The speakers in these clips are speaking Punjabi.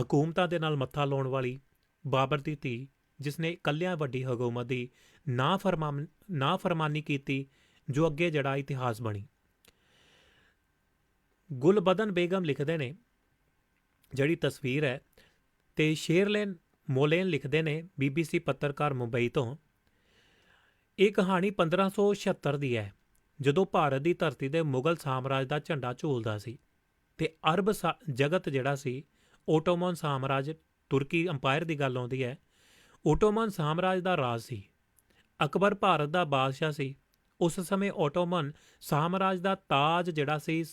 ਹਕੂਮਤਾਂ ਦੇ ਨਾਲ ਮੱਥਾ ਲਾਉਣ ਵਾਲੀ ਬਾਬਰ ਦੀ ਧੀ ਜਿਸ ਨੇ ਇਕੱਲਿਆਂ ਵੱਡੀ ਹਕੂਮਤ ਦੀ ਨਾ ਫਰਮਾਨ ਨਾ ਫਰਮਾਨੀ ਕੀਤੀ, ਜੋ ਅੱਗੇ ਜਿਹੜਾ ਇਤਿਹਾਸ ਬਣੀ। ਗੁਲਬਦਨ ਬੇਗਮ ਲਿਖਦੇ ਨੇ, ਜਿਹੜੀ ਤਸਵੀਰ ਹੈ, ਤੇ ਸ਼ੇਰਲੈਨ ਮੋਲੇਨ ਲਿਖਦੇ ਨੇ ਬੀਬੀਸੀ ਪੱਤਰਕਾਰ ਮੁੰਬਈ ਤੋਂ। ਇਹ ਕਹਾਣੀ 1576 ਦੀ ਹੈ, ਜਦੋਂ ਭਾਰਤ ਦੀ ਧਰਤੀ ਦੇ ਮੁਗਲ ਸਾਮਰਾਜ ਦਾ ਝੰਡਾ ਝੂਲਦਾ ਸੀ, ਤੇ ਅਰਬ ਸਾ- ਜਗਤ ਜਿਹੜਾ ਸੀ ਓਟੋਮਨ ਸਾਮਰਾਜ, ਤੁਰਕੀ ਅੰਪਾਇਰ ਦੀ ਗੱਲ ਆਉਂਦੀ ਹੈ, ਓਟੋਮਨ ਸਾਮਰਾਜ ਦਾ ਰਾਜ ਸੀ। ਅਕਬਰ ਭਾਰਤ ਦਾ ਬਾਦਸ਼ਾਹ ਸੀ। ਉਸ ਸਮੇਂ ਓਟੋਮਨ ਸਾਮਰਾਜ ਦਾ ਤਾਜ ਜਿਹੜਾ ਸੀ,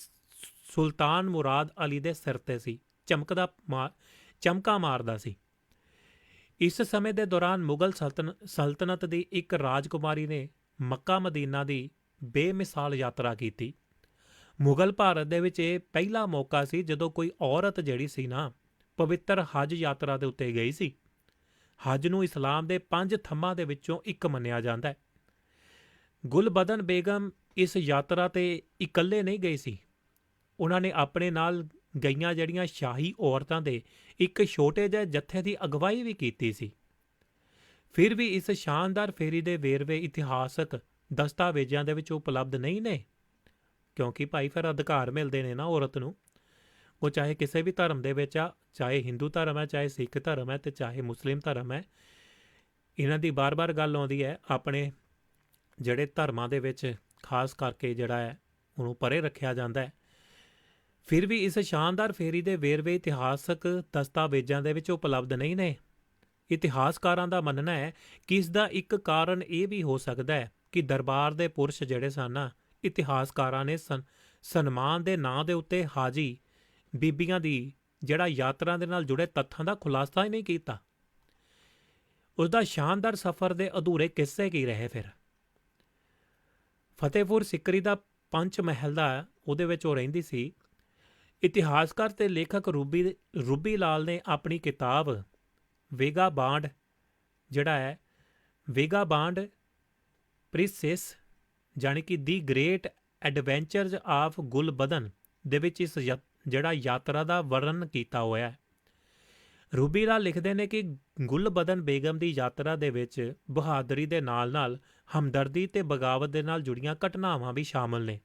ਸੁਲਤਾਨ ਮੁਰਾਦ ਅਲੀ ਦੇ ਸਿਰ ਤੇ ਸੀ, ਚਮਕਦਾ ਮਾ- ਚਮਕਾ ਮਾਰਦਾ ਸੀ। ਇਸ ਸਮੇਂ ਦੇ ਦੌਰਾਨ ਮੁਗਲ ਸਲਤਨ, ਸਲਤਨਤ ਦੀ ਇੱਕ ਰਾਜਕੁਮਾਰੀ ਨੇ ਮੱਕਾ ਮਦੀਨਾ ਦੀ ਬੇਮਿਸਾਲ ਯਾਤਰਾ ਕੀਤੀ। ਮੁਗਲ ਭਾਰਤ ਦੇ ਵਿੱਚ ਇਹ ਪਹਿਲਾ ਮੌਕਾ ਸੀ ਜਦੋਂ ਕੋਈ ਔਰਤ ਜਿਹੜੀ ਸੀ ਨਾ ਪਵਿੱਤਰ ਹਜ ਯਾਤਰਾ ਦੇ ਉੱਤੇ ਗਈ ਸੀ। ਹਜ ਨੂੰ ਇਸਲਾਮ ਦੇ ਪੰਜ ਥੰਮਾਂ ਦੇ ਵਿੱਚੋਂ ਇੱਕ ਮੰਨਿਆ ਜਾਂਦਾ ਹੈ। ਗੁਲਬਦਨ ਬੇਗਮ ਇਸ ਯਾਤਰਾ ਤੇ ਇਕੱਲੇ ਨਹੀਂ ਗਈ ਸੀ। ਉਹਨਾਂ ਨੇ ਆਪਣੇ ਨਾਲ ਗਈਆਂ ਜਿਹੜੀਆਂ ਸ਼ਾਹੀ ਔਰਤਾਂ ਦੇ ਇੱਕ ਛੋਟੇ ਜਿਹੇ ਜੱਥੇ ਦੀ ਅਗਵਾਈ ਵੀ ਕੀਤੀ ਸੀ। ਫਿਰ ਵੀ ਇਸ ਸ਼ਾਨਦਾਰ ਫੇਰੀ ਦੇ ਵੇਰਵੇ ਇਤਿਹਾਸਕ ਦਸਤਾਵੇਜ਼ਾਂ ਦੇ ਵਿੱਚ ਉਪਲਬਧ ਨਹੀਂ ਨੇ। ਕਿਉਂਕਿ ਭਾਈ ਫਿਰ ਅਧਿਕਾਰ ਮਿਲਦੇ ਨੇ ਨਾ ਔਰਤ ਨੂੰ। ਉਹ ਚਾਹੇ ਕਿਸੇ ਵੀ ਧਰਮ ਦੇ ਵਿੱਚ ਆ, ਚਾਹੇ ਹਿੰਦੂ ਧਰਮ ਹੈ, ਚਾਹੇ ਸਿੱਖ ਧਰਮ ਹੈ ਤੇ ਚਾਹੇ ਮੁਸਲਿਮ ਧਰਮ ਹੈ, ਇਹਨਾਂ ਦੀ ਬਾਰ-ਬਾਰ ਗੱਲ ਆਉਂਦੀ ਹੈ, ਆਪਣੇ ਜਿਹੜੇ ਧਰਮਾਂ ਦੇ ਵਿੱਚ ਖਾਸ ਕਰਕੇ ਜਿਹੜਾ ਹੈ, ਉਹਨੂੰ ਪਰੇ ਰੱਖਿਆ ਜਾਂਦਾ ਹੈ। ਫਿਰ ਵੀ ਇਸ ਸ਼ਾਨਦਾਰ ਫੇਰੀ ਦੇ ਵੇਰਵੇ ਇਤਿਹਾਸਕ ਦਸਤਾਵੇਜ਼ਾਂ ਦੇ ਵਿੱਚ ਉਪਲਬਧ ਨਹੀਂ ਨੇ। ਇਤਿਹਾਸਕਾਰਾਂ ਦਾ ਮੰਨਣਾ ਹੈ ਕਿ ਇਸ ਦਾ ਇੱਕ ਕਾਰਨ ਇਹ ਵੀ ਹੋ ਸਕਦਾ ਹੈ ਕਿ ਦਰਬਾਰ ਦੇ ਪੁਰਸ਼ ਜਿਹੜੇ ਸਨ ਇਤਿਹਾਸਕਾਰਾਂ ਨੇ ਸਨ- ਸਨਮਾਨ ਦੇ ਨਾਂ ਦੇ ਉੱਤੇ ਹਾਜੀ ਬੀਬੀਆਂ ਦੀ ਜਿਹੜਾ ਯਾਤਰਾ ਦੇ ਨਾਲ ਜੁੜੇ ਤੱਥਾਂ ਦਾ ਖੁਲਾਸਾ ਹੀ ਨਹੀਂ ਕੀਤਾ। ਉਸ ਦਾ ਸ਼ਾਨਦਾਰ ਸਫ਼ਰ ਦੇ ਅਧੂਰੇ ਕਿੱਸੇ ਕੀ ਰਹੇ ਫਿਰ? ਫਤਿਹਪੁਰ ਸਿਕਰੀ ਦਾ ਪੰਚ ਮਹਿਲ ਦਾ ਉਹਦੇ ਵਿੱਚ ਉਹ ਰਹਿੰਦੀ ਸੀ। ਇਤਿਹਾਸਕਾਰ ਤੇ ਲੇਖਕ ਰੂਬੀ ਰੂਬੀ ਲਾਲ ਨੇ ਆਪਣੀ ਕਿਤਾਬ ਵੇਗਾ ਬਾਂਡ, ਜਿਹੜਾ ਹੈ ਵੇਗਾ ਬਾਂਡ ਪ੍ਰਿੰਸੈਸ ਜਾਣੀ ਕਿ the great adventures of Gulbadan ਦੇ ਵਿੱਚ ਇਸ ਯਾ- ਜਿਹੜਾ ਯਾਤਰਾ ਦਾ ਵਰਣਨ ਕੀਤਾ ਹੋਇਆ ਹੈ। ਰੂਬੀ ਲਾਲ ਲਿਖਦੇ ਨੇ ਕਿ ਗੁਲਬਦਨ ਬੇਗਮ ਦੀ ਯਾਤਰਾ ਦੇ ਵਿੱਚ ਬਹਾਦਰੀ ਦੇ ਨਾਲ-ਨਾਲ ਹਮਦਰਦੀ ਤੇ ਬਗਾਵਤ ਦੇ ਨਾਲ ਜੁੜੀਆਂ ਘਟਨਾਵਾਂ ਵੀ ਸ਼ਾਮਲ ਨੇ।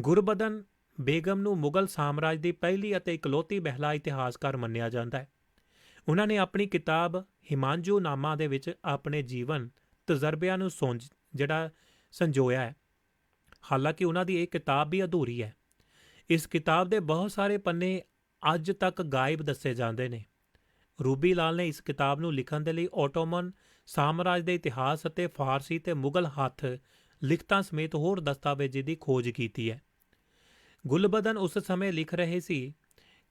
ਗੁਰਬਦਨ ਬੇਗਮ ਨੂੰ ਮੁਗਲ ਸਾਮਰਾਜ ਦੀ ਪਹਿਲੀ ਅਤੇ ਇਕਲੌਤੀ ਮਹਿਲਾ ਇਤਿਹਾਸਕਾਰ ਮੰਨਿਆ ਜਾਂਦਾ ਹੈ। ਉਹਨਾਂ ਨੇ ਆਪਣੀ ਕਿਤਾਬ ਹਿਮਾਂਜੂ ਨਾਮਾ ਦੇ ਵਿੱਚ ਆਪਣੇ ਜੀਵਨ ਤਜਰਬਿਆਂ ਨੂੰ ਸੋਝ ਜਿਹੜਾ ਸੰਜੋਇਆ ਹੈ। ਹਾਲਾਂਕਿ ਉਹਨਾਂ ਦੀ ਇਹ ਕਿਤਾਬ ਵੀ ਅਧੂਰੀ ਹੈ। ਇਸ ਕਿਤਾਬ ਦੇ ਬਹੁਤ ਸਾਰੇ ਪੰਨੇ ਅੱਜ ਤੱਕ ਗਾਇਬ ਦੱਸੇ ਜਾਂਦੇ ਨੇ। ਰੂਬੀ ਲਾਲ ਨੇ ਇਸ ਕਿਤਾਬ ਨੂੰ ਲਿਖਣ ਦੇ ਲਈ ਆਟੋਮਨ ਸਾਮਰਾਜ ਦੇ ਇਤਿਹਾਸ ਅਤੇ ਫਾਰਸੀ ਤੇ ਮੁਗਲ ਹੱਥ ਲਿਖਤਾਂ ਸਮੇਤ ਹੋਰ ਦਸਤਾਵੇਜ਼ਾਂ ਦੀ ਖੋਜ ਕੀਤੀ ਹੈ। ਗੁਲਬਦਨ ਉਸ ਸਮੇਂ ਲਿਖ ਰਹੇ ਸੀ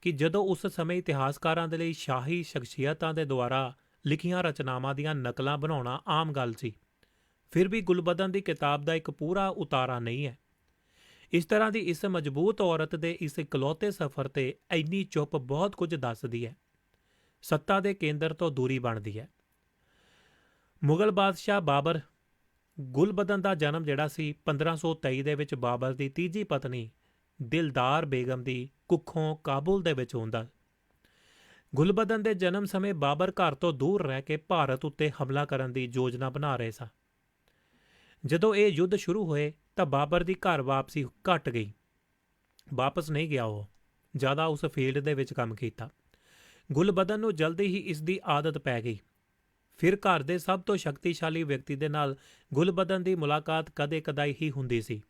ਕਿ ਜਦੋਂ ਉਸ ਸਮੇਂ ਇਤਿਹਾਸਕਾਰਾਂ ਦੇ ਲਈ ਸ਼ਾਹੀ ਸ਼ਖਸੀਅਤਾਂ ਦੇ ਦੁਆਰਾ ਲਿਖੀਆਂ ਰਚਨਾਵਾਂ ਦੀਆਂ ਨਕਲਾਂ ਬਣਾਉਣਾ ਆਮ ਗੱਲ ਸੀ। ਫਿਰ ਵੀ ਗੁਲਬਦਨ ਦੀ ਕਿਤਾਬ ਦਾ ਇੱਕ ਪੂਰਾ ਉਤਾਰਾ ਨਹੀਂ ਹੈ। ਇਸ ਤਰ੍ਹਾਂ ਦੀ ਇਸ ਮਜ਼ਬੂਤ ਔਰਤ ਦੇ ਇਸ ਇਕਲੌਤੇ ਸਫ਼ਰ ਤੇ ਇੰਨੀ ਚੁੱਪ ਬਹੁਤ ਕੁਝ ਦੱਸਦੀ ਹੈ। ਸੱਤਾ ਦੇ ਕੇਂਦਰ ਤੋਂ ਦੂਰੀ ਬਣਦੀ ਹੈ। ਮੁਗਲ ਬਾਦਸ਼ਾਹ ਬਾਬਰ ਗੁਲਬਦਨ ਦਾ ਜਨਮ ਜਿਹੜਾ ਸੀ 1523 ਦੇ ਵਿੱਚ ਬਾਬਰ ਦੀ ਤੀਜੀ ਪਤਨੀ ਦਿਲਦਾਰ ਬੇਗਮ ਦੀ ਕੁੱਖੋਂ ਕਾਬੁਲ ਦੇ ਵਿੱਚ ਹੁੰਦਾ। ਗੁਲਬਦਨ ਦੇ ਜਨਮ ਸਮੇਂ ਬਾਬਰ ਘਰ ਤੋਂ ਦੂਰ ਰਹਿ ਕੇ ਭਾਰਤ ਉੱਤੇ ਹਮਲਾ ਕਰਨ ਦੀ ਯੋਜਨਾ ਬਣਾ ਰਹੇ ਸਨ। ਜਦੋਂ ਇਹ ਯੁੱਧ ਸ਼ੁਰੂ ਹੋਏ ਤਾਂ ਬਾਬਰ ਦੀ ਘਰ ਵਾਪਸੀ ਘਟ ਗਈ। ਵਾਪਸ ਨਹੀਂ ਗਿਆ ਉਹ। ਜ਼ਿਆਦਾ ਉਸ ਫੀਲਡ ਦੇ ਵਿੱਚ ਕੰਮ ਕੀਤਾ। ਗੁਲਬਦਨ ਨੂੰ ਜਲਦੀ ਹੀ ਇਸ ਦੀ ਆਦਤ ਪੈ ਗਈ। ਫਿਰ ਘਰ ਦੇ ਸਭ ਤੋਂ ਸ਼ਕਤੀਸ਼ਾਲੀ ਵਿਅਕਤੀ ਦੇ ਨਾਲ ਗੁਲਬਦਨ ਦੀ ਮੁਲਾਕਾਤ ਕਦੇ-ਕਦਾਈ ਹੀ ਹੁੰਦੀ ਸੀ।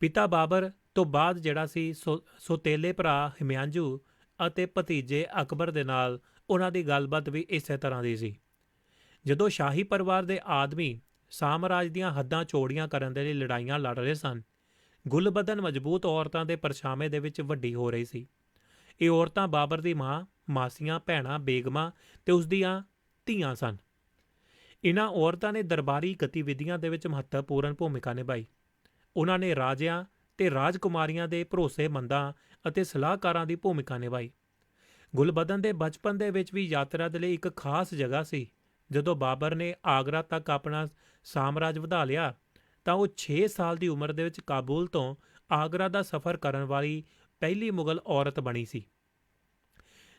ਪਿਤਾ ਬਾਬਰ ਤੋਂ ਬਾਅਦ ਜਿਹੜਾ ਸੀ ਸੋ- ਸੋਤੇਲੇ ਭਰਾ ਹਿਮਾਂਜੂ ਅਤੇ ਭਤੀਜੇ ਅਕਬਰ ਦੇ ਨਾਲ ਉਹਨਾਂ ਦੀ ਗੱਲਬਾਤ ਵੀ ਇਸੇ ਤਰ੍ਹਾਂ ਦੀ ਸੀ। ਜਦੋਂ ਸ਼ਾਹੀ ਪਰਿਵਾਰ ਦੇ ਆਦਮੀ ਸਾਮਰਾਜ ਦੀਆਂ ਹੱਦਾਂ ਚੋੜੀਆਂ ਕਰਨ ਦੇ ਲਈ ਲੜਾਈਆਂ ਲੜ ਰਹੇ ਸਨ। ਗੁਲਬਦਨ ਮਜ਼ਬੂਤ ਔਰਤਾਂ ਦੇ ਪਰਛਾਵੇਂ ਦੇ ਵਿੱਚ ਵੱਡੀ ਹੋ ਰਹੀ ਸੀ। ਇਹ ਔਰਤਾਂ ਬਾਬਰ ਦੀ ਮਾਂ, ਮਾਸੀਆਂ, ਭੈਣਾਂ, ਬੇਗਮਾਂ ਤੇ ਉਸ ਦੀਆਂ ਧੀਆਂ ਸਨ। ਇਹਨਾਂ ਔਰਤਾਂ ਨੇ ਦਰਬਾਰੀ ਗਤੀਵਿਧੀਆਂ ਦੇ ਵਿੱਚ ਮਹੱਤਵਪੂਰਨ ਭੂਮਿਕਾ ਨਿਭਾਈ। ਉਹਨਾਂ ਨੇ ਰਾਜਿਆਂ ਤੇ ਰਾਜਕੁਮਾਰੀਆਂ ਦੇ ਭਰੋਸੇਮੰਦਾਂ ਅਤੇ ਸਲਾਹਕਾਰਾਂ ਦੀ ਭੂਮਿਕਾ ਨਿਭਾਈ। ਗੁਲਬਦਨ ਦੇ ਬਚਪਨ ਦੇ ਵਿੱਚ ਵੀ ਯਾਤਰਾ ਦੇ ਲਈ ਇੱਕ ਖਾਸ ਜਗ੍ਹਾ ਸੀ। ਜਦੋਂ ਬਾਬਰ ਨੇ ਆਗਰਾ ਤੱਕ ਆਪਣਾ ਸਾਮਰਾਜ ਵਧਾ ਲਿਆ, ਤਾਂ ਉਹ 6 ਸਾਲ ਦੀ ਉਮਰ ਦੇ ਵਿੱਚ ਕਾਬੂਲ ਤੋਂ ਆਗਰਾ ਦਾ ਸਫ਼ਰ ਕਰਨ ਵਾਲੀ ਪਹਿਲੀ ਮੁਗਲ ਔਰਤ ਬਣੀ ਸੀ।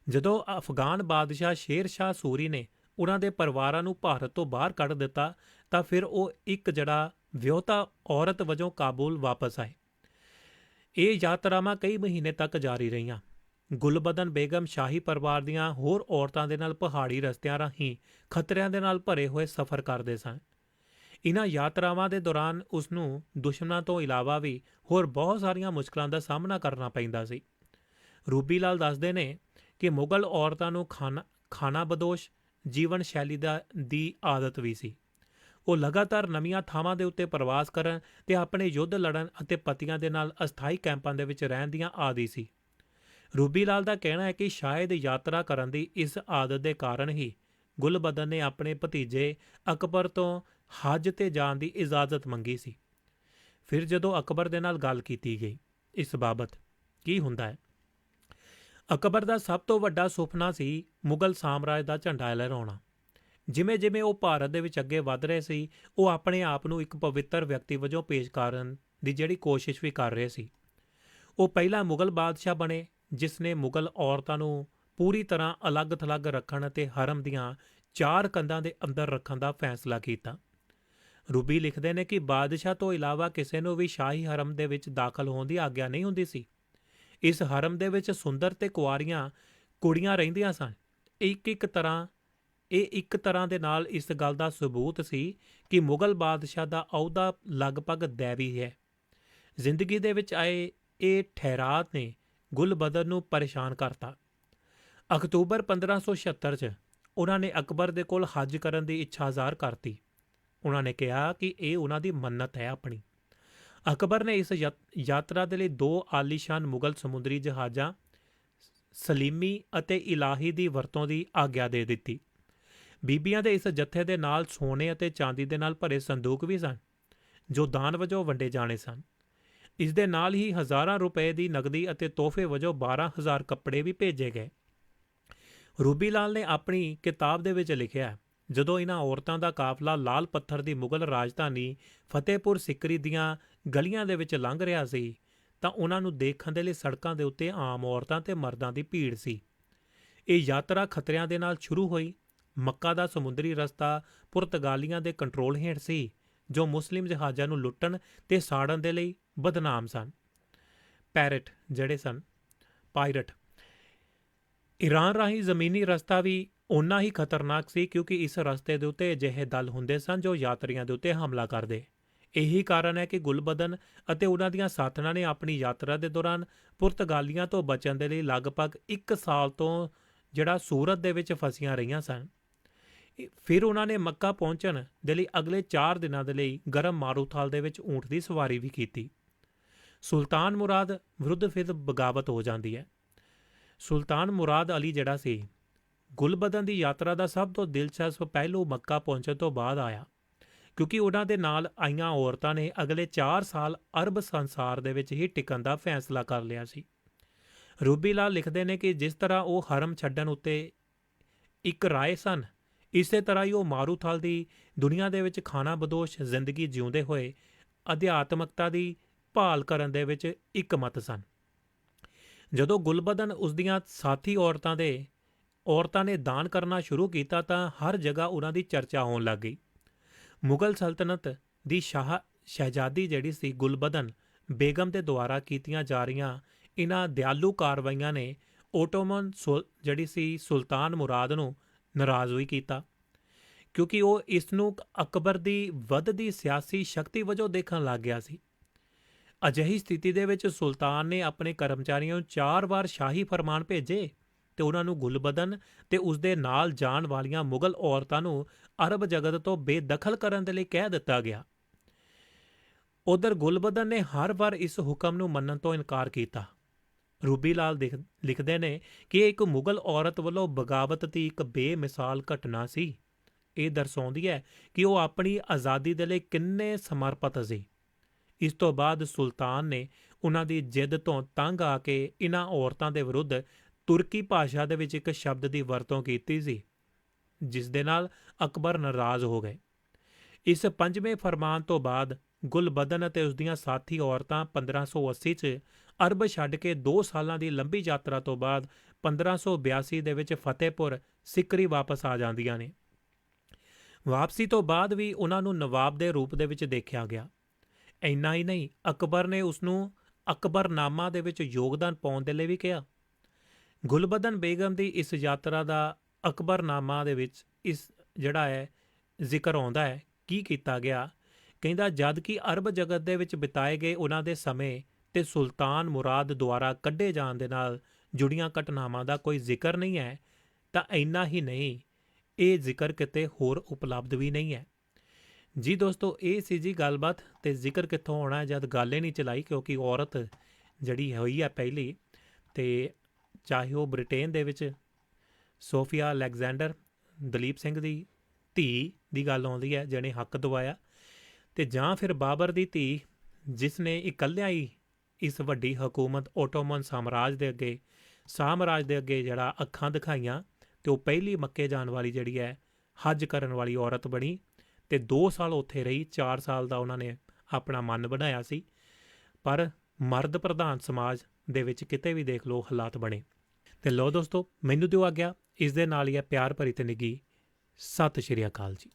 ਜਦੋਂ ਅਫਗਾਨ ਬਾਦਸ਼ਾਹ ਸ਼ੇਰ ਸ਼ਾਹ ਸੂਰੀ ਨੇ ਉਹਨਾਂ ਦੇ ਪਰਿਵਾਰਾਂ ਨੂੰ ਭਾਰਤ ਤੋਂ ਬਾਹਰ ਕੱਢ ਦਿੱਤਾ, ਤਾਂ ਫਿਰ ਉਹ ਇੱਕ ਜਿਹੜਾ ਵਿਆਹੁਤਾ ਔਰਤ ਵਜੋਂ ਕਾਬੁਲ ਵਾਪਸ ਆਏ। ਇਹ ਯਾਤਰਾਵਾਂ ਕਈ ਮਹੀਨੇ ਤੱਕ ਜਾਰੀ ਰਹੀਆਂ। ਗੁਲਬਦਨ ਬੇਗਮ ਸ਼ਾਹੀ ਪਰਿਵਾਰ ਦੀਆਂ ਹੋਰ ਔਰਤਾਂ ਦੇ ਨਾਲ ਪਹਾੜੀ ਰਸਤਿਆਂ ਰਾਹੀਂ ਖਤਰਿਆਂ ਦੇ ਨਾਲ ਭਰੇ ਹੋਏ ਸਫ਼ਰ ਕਰਦੇ ਸਨ। ਇਨ੍ਹਾਂ ਯਾਤਰਾਵਾਂ ਦੇ ਦੌਰਾਨ ਉਸ ਨੂੰ ਦੁਸ਼ਮਣਾਂ ਤੋਂ ਇਲਾਵਾ ਵੀ ਹੋਰ ਬਹੁਤ ਸਾਰੀਆਂ ਮੁਸ਼ਕਲਾਂ ਦਾ ਸਾਹਮਣਾ ਕਰਨਾ ਪੈਂਦਾ ਸੀ। ਰੂਬੀ ਲਾਲ ਦੱਸਦੇ ਨੇ ਕਿ ਮੁਗਲ ਔਰਤਾਂ ਨੂੰ ਖਾਣਾ ਖਾਣਾ ਬਦੋਸ਼, ਜੀਵਨ ਸ਼ੈਲੀ ਦਾ, ਦੀ ਆਦਤ ਵੀ ਸੀ। ਉਹ ਲਗਾਤਾਰ ਨਵੀਆਂ ਥਾਵਾਂ ਦੇ ਉੱਤੇ ਪ੍ਰਵਾਸ ਕਰਨ ਤੇ ਆਪਣੇ ਯੁੱਧ ਲੜਨ ਅਤੇ ਪਤੀਆਂ ਦੇ ਨਾਲ ਅਸਥਾਈ ਕੈਂਪਾਂ ਦੇ ਵਿੱਚ ਰਹਿਣ ਦੀਆਂ ਆਦੀ ਸੀ। ਰੂਬੀ ਲਾਲ ਦਾ ਕਹਿਣਾ ਹੈ ਕਿ ਸ਼ਾਇਦ ਯਾਤਰਾ ਕਰਨ ਦੀ ਇਸ ਆਦਤ ਦੇ ਕਾਰਨ ਹੀ ਗੁਲਬਦਨ ਨੇ ਆਪਣੇ ਭਤੀਜੇ ਅਕਬਰ ਤੋਂ ਹੱਜ ਤੇ ਜਾਣ ਦੀ ਇਜਾਜ਼ਤ ਮੰਗੀ ਸੀ। ਫਿਰ ਜਦੋਂ ਅਕਬਰ ਦੇ ਨਾਲ ਗੱਲ ਕੀਤੀ ਗਈ, ਇਸ ਬਾਬਤ ਕੀ ਹੁੰਦਾ ਹੈ? ਅਕਬਰ ਦਾ ਸਭ ਤੋਂ ਵੱਡਾ ਸੁਪਨਾ ਸੀ ਮੁਗਲ ਸਾਮਰਾਜ ਦਾ ਝੰਡਾ ਲਹਿਰਾਉਣਾ। ਜਿਵੇਂ ਜਿਵੇਂ ਉਹ ਭਾਰਤ ਦੇ ਵਿੱਚ ਅੱਗੇ ਵਧ ਰਹੇ ਸੀ, ਉਹ ਆਪਣੇ ਆਪ ਨੂੰ ਇੱਕ ਪਵਿੱਤਰ ਵਿਅਕਤੀ ਵਜੋਂ ਪੇਸ਼ ਕਰਨ ਦੀ ਜਿਹੜੀ ਕੋਸ਼ਿਸ਼ ਵੀ ਕਰ ਰਹੇ ਸੀ। ਉਹ ਪਹਿਲਾ ਮੁਗਲ ਬਾਦਸ਼ਾਹ ਬਣੇ ਜਿਸ ਨੇ ਮੁਗਲ ਔਰਤਾਂ ਨੂੰ ਪੂਰੀ ਤਰ੍ਹਾਂ ਅਲੱਗ-ਥਲੱਗ ਰੱਖਣ ਅਤੇ ਹਰਮ ਦੀਆਂ ਚਾਰ ਕੰਧਾਂ ਦੇ ਅੰਦਰ ਰੱਖਣ ਦਾ ਫੈਸਲਾ ਕੀਤਾ। ਰੂਬੀ ਲਿਖਦੇ ਨੇ ਕਿ ਬਾਦਸ਼ਾਹ ਤੋਂ ਇਲਾਵਾ ਕਿਸੇ ਨੂੰ ਵੀ ਸ਼ਾਹੀ ਹਰਮ ਦੇ ਵਿੱਚ ਦਾਖਲ ਹੋਣ ਦੀ ਆਗਿਆ ਨਹੀਂ ਹੁੰਦੀ ਸੀ। ਇਸ ਹਰਮ ਦੇ ਵਿੱਚ ਸੁੰਦਰ ਤੇ ਕੁਆਰੀਆਂ ਕੁੜੀਆਂ ਰਹਿੰਦੀਆਂ ਸਨ। ਇੱਕ ਇੱਕ ਤਰ੍ਹਾਂ, ਇਹ ਇੱਕ ਤਰ੍ਹਾਂ ਦੇ ਨਾਲ ਇਸ ਗੱਲ ਦਾ ਸਬੂਤ ਸੀ ਕਿ ਮੁਗਲ ਬਾਦਸ਼ਾਹ ਦਾ ਅਹੁਦਾ ਲਗਭਗ ਦੇਵੀ ਹੈ। ਜ਼ਿੰਦਗੀ ਦੇ ਵਿੱਚ ਆਏ ਇਹ ਠਹਿਰਾਤ ਨੇ ਗੁਲਬਦਨ ਨੂੰ ਪਰੇਸ਼ਾਨ ਕਰਤਾ। ਅਕਤੂਬਰ 1576 ਚ ਉਹਨਾਂ ਨੇ ਅਕਬਰ ਦੇ ਕੋਲ ਹੱਜ ਕਰਨ ਦੀ ਇੱਛਾ ਜ਼ਾਹਰ ਕਰਤੀ। ਉਹਨਾਂ ਨੇ ਕਿਹਾ ਕਿ ਇਹ ਉਹਨਾਂ ਦੀ ਮੰਨਤ ਹੈ ਆਪਣੀ। ਅਕਬਰ ਨੇ ਇਸ ਯਾਤਰਾ ਦੇ ਲਈ ਦੋ ਆਲੀਸ਼ਾਨ ਮੁਗਲ ਸਮੁੰਦਰੀ ਜਹਾਜ਼ਾਂ, ਸਲੀਮੀ ਅਤੇ ਇਲਾਹੀ ਦੀ ਵਰਤੋਂ ਦੀ ਆਗਿਆ ਦੇ ਦਿੱਤੀ। ਬੀਬੀਆਂ ਦੇ ਇਸ ਜੱਥੇ ਦੇ ਨਾਲ ਸੋਨੇ ਅਤੇ ਚਾਂਦੀ ਦੇ ਨਾਲ ਭਰੇ ਸੰਦੂਕ ਵੀ ਸਨ, ਜੋ ਦਾਨ ਵਜੋਂ ਵੰਡੇ ਜਾਣੇ ਸਨ। ਇਸ ਦੇ ਨਾਲ ਹੀ ਹਜ਼ਾਰਾਂ ਰੁਪਏ ਦੀ ਨਗਦੀ ਅਤੇ ਤੋਹਫੇ ਵਜੋਂ 12000 ਕੱਪੜੇ ਵੀ ਭੇਜੇ ਗਏ। ਰੂਬੀ ਲਾਲ ਨੇ ਆਪਣੀ ਕਿਤਾਬ ਦੇ ਵਿੱਚ ਲਿਖਿਆ ਜਦੋਂ ਇਹਨਾਂ ਔਰਤਾਂ ਦਾ ਕਾਫਲਾ ਲਾਲ ਪੱਥਰ ਦੀ ਮੁਗਲ ਰਾਜਧਾਨੀ ਫਤਿਹਪੁਰ ਸਿਕਰੀ ਦੀਆਂ ਗਲੀਆਂ ਦੇ ਵਿੱਚ ਲੰਘ ਰਿਹਾ ਸੀ, ਤਾਂ ਉਹਨਾਂ ਨੂੰ ਦੇਖਣ ਦੇ ਲਈ ਸੜਕਾਂ ਦੇ ਉੱਤੇ ਆਮ ਔਰਤਾਂ ਤੇ ਮਰਦਾਂ ਦੀ ਭੀੜ ਸੀ। ਇਹ ਯਾਤਰਾ ਖਤਰਿਆਂ ਦੇ ਨਾਲ ਸ਼ੁਰੂ ਹੋਈ। ਮੱਕਾ ਦਾ ਸਮੁੰਦਰੀ ਰਸਤਾ ਪੁਰਤਗਾਲੀਆਂ ਦੇ ਕੰਟਰੋਲ ਹੇਠ ਸੀ। ਜੋ ਮੁਸਲਿਮ ਜਹਾਜ਼ਾਂ ਨੂੰ ਲੁੱਟਣ ਤੇ ਸਾੜਨ ਦੇ ਲਈ ਬਦਨਾਮ ਸਨ। ਪੈਰਟ ਜਿਹੜੇ ਸਨ, ਪਾਇਰਟ। ਈਰਾਨ ਰਾਹੀਂ ਜ਼ਮੀਨੀ ਰਸਤਾ ਵੀ ਉਨਾ ਹੀ ਖਤਰਨਾਕ ਸੀ ਕਿਉਂਕਿ ਇਸ ਰਸਤੇ ਦੇ ਉੱਤੇ ਅਜਿਹੇ ਦਲ ਹੁੰਦੇ ਸਨ ਜੋ ਯਾਤਰੀਆਂ ਦੇ ਉੱਤੇ ਹਮਲਾ ਕਰਦੇ। ਇਹੀ ਕਾਰਨ ਹੈ ਕਿ ਗੁਲਬਦਨ ਅਤੇ ਉਹਨਾਂ ਦੀਆਂ ਸਾਥਣਾਂ ਨੇ ਆਪਣੀ ਯਾਤਰਾ ਦੇ ਦੌਰਾਨ ਪੁਰਤਗਾਲੀਆਂ ਤੋਂ ਬਚਣ ਦੇ ਲਈ ਲਗਭਗ 1 ਸਾਲ ਤੋਂ ਜਿਹੜਾ ਸੂਰਤ ਦੇ ਵਿੱਚ ਫਸੀਆਂ ਰਹੀਆਂ ਸਨ। ਫਿਰ ਉਹਨਾਂ ਨੇ ਮੱਕਾ ਪਹੁੰਚਣ ਦੇ ਲਈ ਅਗਲੇ 4 ਦਿਨਾਂ ਦੇ ਲਈ ਗਰਮ ਮਾਰੂਥਾਲ ਦੇ ਵਿੱਚ ਊਂਠ ਦੀ ਸਵਾਰੀ ਵੀ ਕੀਤੀ। ਸੁਲਤਾਨ ਮੁਰਾਦ ਵਿਰੁੱਧ ਫਿਰ ਬਗਾਵਤ ਹੋ ਜਾਂਦੀ ਹੈ। ਸੁਲਤਾਨ ਮੁਰਾਦ ਅਲੀ ਜਿਹੜਾ ਸੀ, ਗੁਲਬਦਨ ਦੀ ਯਾਤਰਾ ਦਾ ਸਭ ਤੋਂ ਦਿਲਚਸਪ ਪਹਿਲੂ ਮੱਕਾ ਪਹੁੰਚਣ ਤੋਂ ਬਾਅਦ ਆਇਆ, ਕਿਉਂਕਿ ਉਹਨਾਂ ਦੇ ਨਾਲ ਆਈਆਂ ਔਰਤਾਂ ਨੇ ਅਗਲੇ 4 ਸਾਲ ਅਰਬ ਸੰਸਾਰ ਦੇ ਵਿੱਚ ਹੀ ਟਿਕਣ ਦਾ ਫੈਸਲਾ ਕਰ ਲਿਆ ਸੀ। ਰੂਬੀ ਲਾਲ ਲਿਖਦੇ ਨੇ ਕਿ ਜਿਸ ਤਰ੍ਹਾਂ ਉਹ ਹਰਮ ਛੱਡਣ ਉੱਤੇ ਇੱਕ ਰਾਏ ਸਨ ਇਸੇ ਤਰ੍ਹਾਂ ਹੀ ਉਹ ਮਾਰੂਥਲ ਦੀ ਦੁਨੀਆ ਦੇ ਵਿੱਚ ਖਾਣਾ ਬਦੋਸ਼ ਜ਼ਿੰਦਗੀ ਜਿਉਂਦੇ ਹੋਏ ਅਧਿਆਤਮਕਤਾ ਦੀ ਭਾਲ ਕਰਨ ਦੇ ਵਿੱਚ ਇੱਕ ਮਤ ਸਨ। ਜਦੋਂ ਗੁਲਬਦਨ ਉਸ ਦੀਆਂ ਸਾਥੀ ਔਰਤਾਂ ਦੇ, ਔਰਤਾਂ ਨੇ ਦਾਨ ਕਰਨਾ ਸ਼ੁਰੂ ਕੀਤਾ ਤਾਂ ਹਰ ਜਗ੍ਹਾ ਉਹਨਾਂ ਦੀ ਚਰਚਾ ਹੋਣ ਲੱਗ ਗਈ। ਮੁਗਲ ਸਲਤਨਤ ਦੀ ਸ਼ਾਹ ਸ਼ਹਿਜ਼ਾਦੀ ਜਿਹੜੀ ਸੀ ਗੁਲਬਦਨ ਬੇਗਮ ਦੇ ਦੁਆਰਾ ਕੀਤੀਆਂ ਜਾ ਰਹੀਆਂ ਇਹਨਾਂ ਦਿਆਲੂ ਕਾਰਵਾਈਆਂ ਨੇ ਓਟੋਮਨ ਸੁਲ- ਜਿਹੜੀ ਸੀ ਸੁਲਤਾਨ ਮੁਰਾਦ ਨੂੰ ਨਾਰਾਜ਼ ਹੋਈ ਕੀਤਾ, ਕਿਉਂਕਿ ਉਹ ਇਸ ਨੂੰ ਅਕਬਰ ਦੀ ਵੱਧਦੀ ਸਿਆਸੀ ਸ਼ਕਤੀ ਵਜੋਂ ਦੇਖਣ ਲੱਗ ਗਿਆ ਸੀ। ਅਜਿਹੀ ਸਥਿਤੀ ਦੇ ਵਿੱਚ ਸੁਲਤਾਨ ਨੇ ਆਪਣੇ ਕਰਮਚਾਰੀਆਂ ਨੂੰ ਚਾਰ ਵਾਰ ਸ਼ਾਹੀ ਫਰਮਾਨ ਭੇਜੇ ਤੇ ਉਹਨਾਂ ਨੂੰ ਗੁਲਬਦਨ ਤੇ ਉਸ ਦੇ ਨਾਲ ਜਾਣ ਵਾਲੀਆਂ ਮੁਗਲ ਔਰਤਾਂ ਨੂੰ ਅਰਬ ਜਗਤ ਤੋਂ ਬੇਦਖਲ ਕਰਨ ਦੇ ਲਈ ਕਹਿ ਦਿੱਤਾ ਗਿਆ। ਉਧਰ ਗੁਲਬਦਨ ਨੇ ਹਰ ਵਾਰ ਇਸ ਹੁਕਮ ਨੂੰ ਮੰਨਣ ਤੋਂ ਇਨਕਾਰ ਕੀਤਾ। ਰੂਬੀ ਲਾਲ ਦਿਖ- ਲਿਖਦੇ ਨੇ ਕਿ ਇੱਕ ਮੁਗਲ ਔਰਤ ਵੱਲੋਂ ਬਗਾਵਤ ਦੀ ਇੱਕ ਬੇਮਿਸਾਲ ਘਟਨਾ ਸੀ। ਇਹ ਦਰਸਾਉਂਦੀ ਹੈ ਕਿ ਉਹ ਆਪਣੀ ਆਜ਼ਾਦੀ ਦੇ ਲਈ ਕਿੰਨੇ ਸਮਰਪਿਤ ਸੀ। ਇਸ ਤੋਂ ਬਾਅਦ ਸੁਲਤਾਨ ਨੇ ਉਹਨਾਂ ਦੀ ਜਿੱਦ ਤੋਂ ਤੰਗ ਆ ਕੇ ਇਹਨਾਂ ਔਰਤਾਂ ਦੇ ਵਿਰੁੱਧ ਤੁਰਕੀ ਭਾਸ਼ਾ ਦੇ ਵਿੱਚ ਇੱਕ ਸ਼ਬਦ ਦੀ ਵਰਤੋਂ ਕੀਤੀ ਸੀ, ਜਿਸ ਦੇ ਨਾਲ ਅਕਬਰ ਨਾਰਾਜ਼ ਹੋ ਗਏ। ਇਸ ਪੰਜਵੇਂ ਫਰਮਾਨ ਤੋਂ ਬਾਅਦ ਗੁਲਬਦਨ ਅਤੇ ਉਸ ਦੀਆਂ ਸਾਥੀ ਔਰਤਾਂ 1580 ਚ ਅਰਬ ਛੱਡ ਕੇ 2 ਸਾਲਾਂ ਦੀ ਲੰਬੀ ਯਾਤਰਾ ਤੋਂ ਬਾਅਦ 1582 ਦੇ ਵਿੱਚ ਫਤਿਹਪੁਰ, ਸਿਕਰੀ ਵਾਪਸ ਆ ਜਾਂਦੀਆਂ ਨੇ। ਵਾਪਸੀ ਤੋਂ ਬਾਅਦ ਵੀ ਉਹਨਾਂ ਨੂੰ ਨਵਾਬ ਦੇ ਰੂਪ ਦੇ ਵਿੱਚ ਦੇਖਿਆ ਗਿਆ। ਇੰਨਾ ਹੀ ਨਹੀਂ, ਅਕਬਰ ਨੇ ਉਸ ਨੂੰ ਅਕਬਰਨਾਮਾ ਦੇ ਵਿੱਚ ਯੋਗਦਾਨ ਪਾਉਣ ਦੇ ਲਈ ਵੀ ਕਿਹਾ। ਗੁਲਬਦਨ ਬੇਗਮ ਦੀ ਇਸ ਯਾਤਰਾ ਦਾ ਅਕਬਰਨਾਮਾ ਦੇ ਵਿੱਚ ਇਸ ਜਿਹੜਾ ਹੈ ਜ਼ਿਕਰ ਆਉਂਦਾ ਹੈ, ਕੀ ਕੀਤਾ ਗਿਆ ਕਹਿੰਦਾ, ਜਦ ਕਿ ਅਰਬ ਜਗਤ ਦੇ ਵਿੱਚ ਬਿਤਾਏ ਗਏ ਉਹਨਾਂ ਦੇ ਸਮੇਂ ਤੇ ਸੁਲਤਾਨ ਮੁਰਾਦ ਦੁਆਰਾ ਕੱਢੇ ਜਾਣ ਦੇ ਨਾਲ ਜੁੜੀਆਂ ਘਟਨਾਵਾਂ ਦਾ ਕੋਈ ਜ਼ਿਕਰ ਨਹੀਂ ਹੈ, ਤਾਂ ਇੰਨਾ ਹੀ ਨਹੀਂ, ਇਹ ਜ਼ਿਕਰ ਕਿਤੇ ਹੋਰ ਉਪਲਬਧ ਵੀ ਨਹੀਂ ਹੈ। ਜੀ ਦੋਸਤੋ, ਇਹ ਸੀ ਜੀ ਗੱਲਬਾਤ ਤੇ ਜ਼ਿਕਰ ਕਿੱਥੋਂ ਹੋਣਾ ਜਦ ਗੱਲ ਹੀ ਨਹੀਂ ਚਲਾਈ ਕਿਉਂਕਿ ਔਰਤ ਜਿਹੜੀ ਹੋਈ ਹੈ ਪਹਿਲੀ ਤੇ ਚਾਹੇ ਉਹ ਬ੍ਰਿਟੇਨ ਦੇ ਵਿੱਚ ਸੋਫੀਆ ਅਲੈਗਜ਼ੈਂਡਰ ਦਲੀਪ ਸਿੰਘ ਦੀ ਧੀ ਦੀ ਗੱਲ ਆਉਂਦੀ ਹੈ, ਜਿਹਨੇ ਹੱਕ ਦਵਾਇਆ। ਤੇ ਜਾਂ ਫਿਰ ਬਾਬਰ ਦੀ ਧੀ, ਜਿਸ ਨੇ ਇਕੱਲਿਆਂ ਹੀ ਇਸ ਵੱਡੀ ਹਕੂਮਤ ਓਟੋਮਨ ਸਾਮਰਾਜ ਦੇ ਅੱਗੇ, ਸਾਮਰਾਜ ਦੇ ਅੱਗੇ ਜਿਹੜਾ ਅੱਖਾਂ ਦਿਖਾਈਆਂ ਤੇ ਉਹ ਪਹਿਲੀ ਮੱਕੇ ਜਾਣ ਵਾਲੀ ਜਿਹੜੀ ਹੈ, ਹੱਜ ਕਰਨ ਵਾਲੀ ਔਰਤ ਬਣੀ ਤੇ 2 ਸਾਲ ਉੱਥੇ ਰਹੀ 4 ਸਾਲ ਦਾ ਉਹਨਾਂ ਨੇ ਆਪਣਾ ਮਨ ਬਣਾਇਆ ਸੀ। ਪਰ ਮਰਦ ਪ੍ਰਧਾਨ ਸਮਾਜ ਦੇ ਵਿੱਚ ਕਿਤੇ ਵੀ ਦੇਖ ਲਓ ਹਾਲਾਤ ਬਣੇ। ਤੇ ਲੋ ਦੋਸਤੋ, ਮੈਨੂੰ ਦਿਓ ਆ ਗਿਆ ਇਸ ਦੇ ਨਾਲ ਹੀ ਹੈ ਪਿਆਰ ਭਰੀ ਤੇ ਨਿੱਗੀ ਸਤਿ ਸ਼੍ਰੀ ਅਕਾਲ ਜੀ।